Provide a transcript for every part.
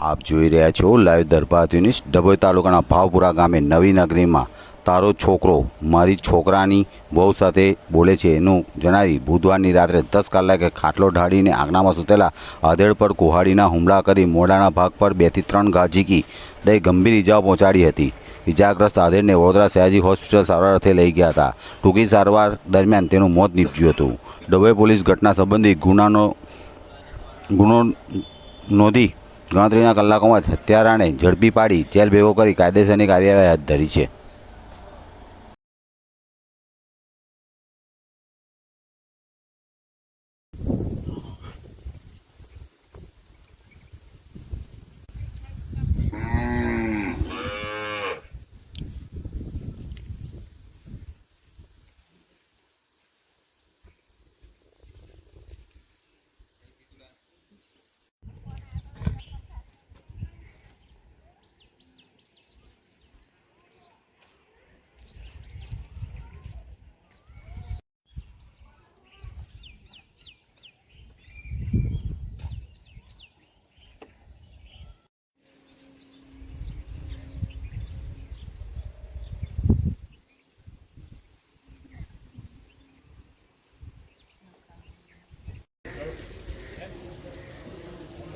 આપ જોઈ રહ્યા છો લાઈવ દરબાર ન્યૂઝ. ડભોઈ તાલુકાના ભાવપુરા ગામે નવી નગરીમાં તારો છોકરો, મારી છોકરાની બહુ સાથે બોલે છે. એનું જણાવી, બુધવારની રાત્રે દસ કલાકે ખાટલો ઢાળીને આંગણામાં સૂતેલા આધેડ પર કુહાડીના હુમલા કરી મોડાના ભાગ પર બેથી ત્રણ ઘા ઝીકી દઈ ગંભીર ઇજાઓ પહોંચાડી હતી. ઇજાગ્રસ્ત આધેડને વડોદરા સયાજી હોસ્પિટલ સારવાર અર્થે લઈ ગયા હતા. ટૂંકી સારવાર દરમિયાન તેનું મોત નીપજ્યું હતું. ડભોઈ પોલીસ ઘટના સંબંધી ગુનાનો, ગુનો નોંધી ગણતરીના કલાકોમાં જ હત્યારાને ઝડપી પાડી જેલ ભેગો કરી કાયદેસરની કાર્યવાહી હાથ ધરી છે.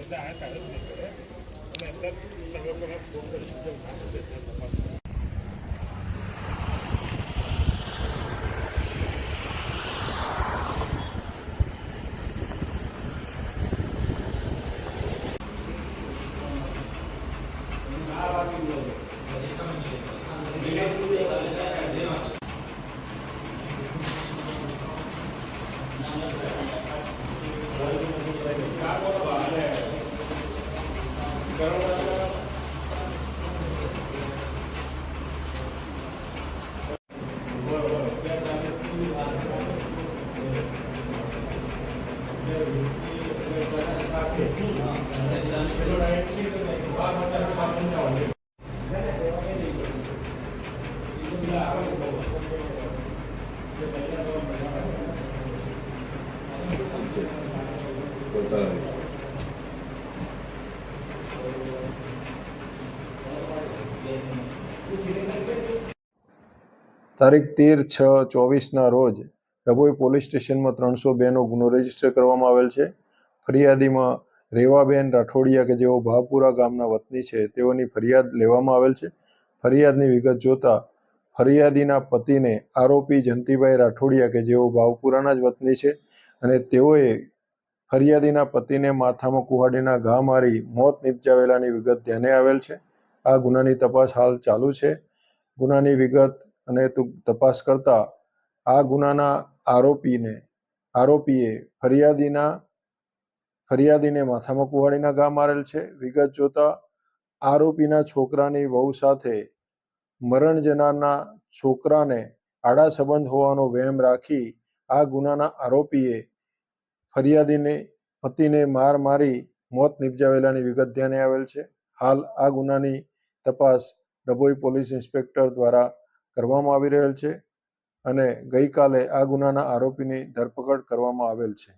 सध्या आहेत सगळ्यांना फोन करून. તારીખ તેર છ ચોવીસના રોજ ડભોઈ પોલીસ સ્ટેશનમાં ત્રણસો બેનો ગુનો રજિસ્ટર કરવામાં આવેલ છે. ફરિયાદીમાં રેવાબેન રાઠોડિયા કે જેઓ ભાવપુરા ગામના વતની છે, તેઓની ફરિયાદ લેવામાં આવેલ છે. ફરિયાદની વિગત જોતા ફરિયાદીના પતિને આરોપી જંતીભાઈ રાઠોડિયા કે જેઓ ભાવપુરાના જ વતની છે અને તેઓએ ફરિયાદીના પતિને માથામાં કુહાડીના ઘા મારી મોત નિપજાવેલાની વિગત ધ્યાને આવેલ છે. આ ગુનાની તપાસ હાલ ચાલુ છે. ગુનાની વિગત અને તપાસ કરતા આ ગુનાના આરોપીને, આરોપીએ ફરિયાદીના, ફરિયાદીને માથામાં કુહાડીના ઘા મારેલ છે. વિગત જોતા આરોપીના છોકરાની વહુ સાથે મરણ જનારના છોકરાને આડા સંબંધ હોવાનો વહેમ રાખી આ ગુનાના આરોપીએ ફરિયાદીને, પતિને માર મારી મોત નિપજાવેલાની વિગત ધ્યાને આવેલ છે. હાલ આ ગુનાની તપાસ ડભોઈ પોલીસ ઇન્સ્પેક્ટર દ્વારા કરવામાં આવી રહેલ છે. અને ગઈકાલે આ ગુનાના આરોપીની ધરપકડ કરવામાં આવેલ છે.